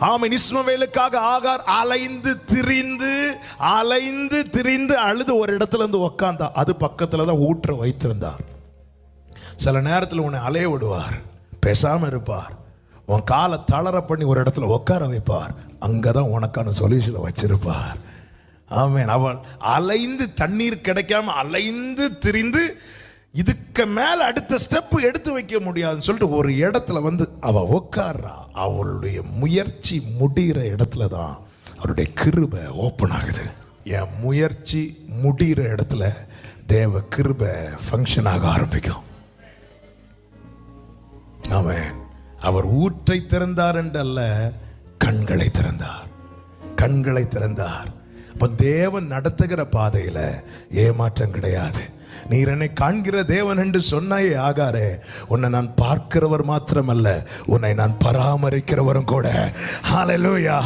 ஆமீன். இஸ்மவேலுக்காக ஆகார் அலைந்து திரிந்து அலைந்து திரிந்து அழுது ஒரு இடத்துல இருந்து உக்காந்தா அது பக்கத்துல தான் ஊற்ற வைத்திருந்தார். சில நேரத்தில் உன்னை அலைய விடுவார் பேசாம இருப்பார். உன் காலை தளர பண்ணி ஒரு இடத்துல உட்கார வைப்பார். அங்கே தான் உனக்கான சொல்யூஷனை வச்சிருப்பார். ஆமேன். அவள் அலைந்து தண்ணீர் கிடைக்காம அலைந்து திரிந்து இதுக்கு மேல அடுத்த ஸ்டெப் எடுத்து வைக்க முடியாதுன்னு சொல்லிட்டு ஒரு இடத்துல வந்து அவ உட்கார்றா அவளுடைய முயற்சி முடிகிற இடத்துல தான் அவருடைய கிருபை ஓப்பன் ஆகுது. என் முயற்சி முடிகிற இடத்துல தேவ கிருபை ஃபங்க்ஷன் ஆக ஆரம்பிக்கும். அவன் அவர் ஊற்றை திறந்தார் என்றல்ல கண்களை திறந்தார். கண்களை திறந்தார். அப்ப தேவன் நடத்துகிற பாதையில ஏமாற்றம் கிடையாது. நீர் என்னை காண்கிற தேவன் என்று சொன்னாயே ஆகாரே. உன்னை நான் பார்க்கிறவர் மாத்திரமல்ல உன்னை நான் பராமரிக்கிறவரும் கூட. ஹாலலூயா